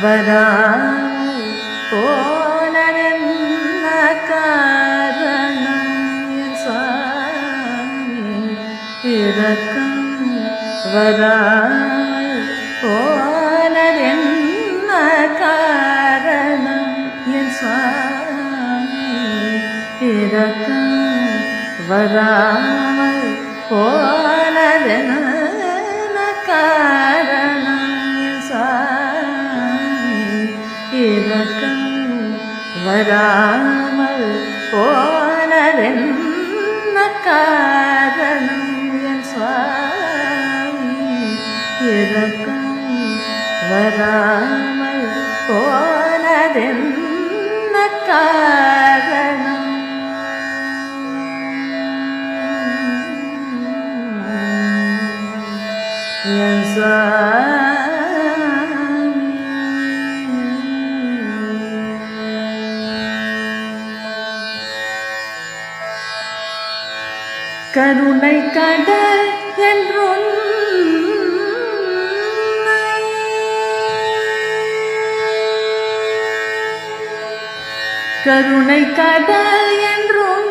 വരാൻ പോലെന്ന കാരണം സ്വാമി ഇറക്കം വരാൻ പോലെന്ന കാരണം സ്വാമി ഇറക്കം വരാൻ പോലെന്ന കാരണം വരാമൽ പോനരെന്ന കാരണം സ്വാമി ഇറക്കം വരാമൽ പോനരെന്ന കാരണം. സ്വാ கருணை கடல் என்றும் கருணை கடல் என்றும்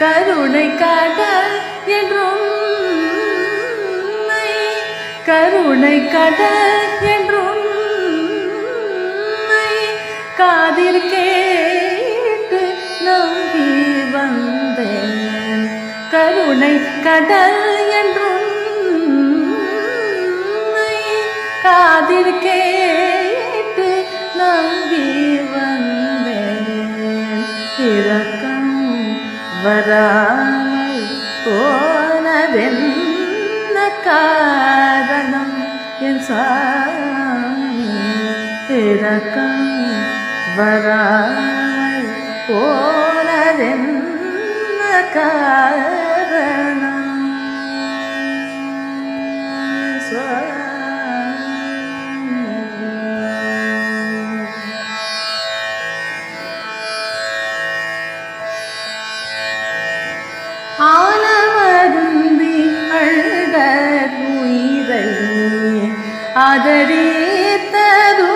கருணை கடல் என்றும் கருணை கடல் என்றும் காதில் கேட்டு நம்பி வந்தேன். கருணை கடல் என்றும் காதில் கேட்டு நம்பி வந்தேன். இறக்கம் வராமல் போனதென்ன காரணம் என் சாமி? இறக்கம் வராமல் போனதென்ன காரணம்? சுவாமி. அழுத உயிரை அதரீத்ததும்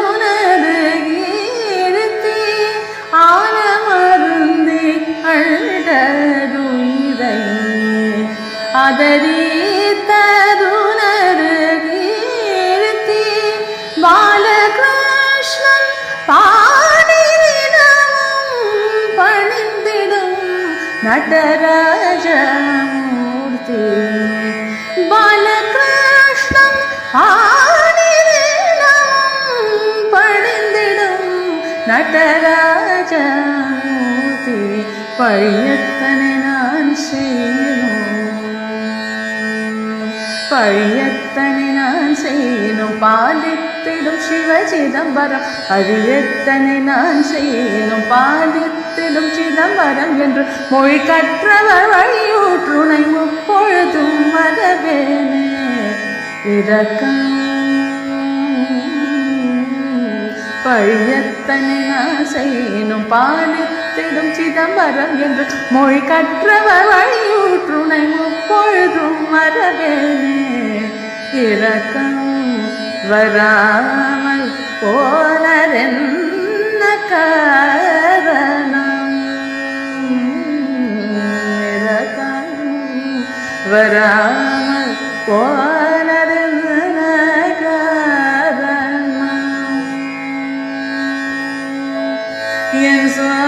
അതരീത്തതുനർകീർത്തി ബാലകൃഷ്ണൻ പാണിവിടവും പണിന്തിടും നടരാജമൂർത്തി. ബാലകൃഷ്ണൻ പാണിവിടവും പണിന്തിടും നടരാജമൂർത്തി. പയ്യത്തനെ നാൻ ചെയ്യുന്നു அழியத்தனை நான் செய்யணும் பாலித்திடும் சிவ சிதம்பரம்? அழியத்தனை நான் செய்யணும் பாலித்திடும் சிதம்பரம் என்று மொழி கற்றவர் வழியூற்றுணை முப்பொழுதும் மரவேனே இறக்கம் பழியத்தனை நான் செய்யணும் பாலித்திடும் சிதம்பரம் என்று மொழி கற்றவர் வழியூற்றுனை முப்பொழுதும் மரபேனே. இறக்கம் வராமல் போனரென்ன காரணம்? இறக்கம் வராமல் போனரென்ன காரணம்? என் சுவா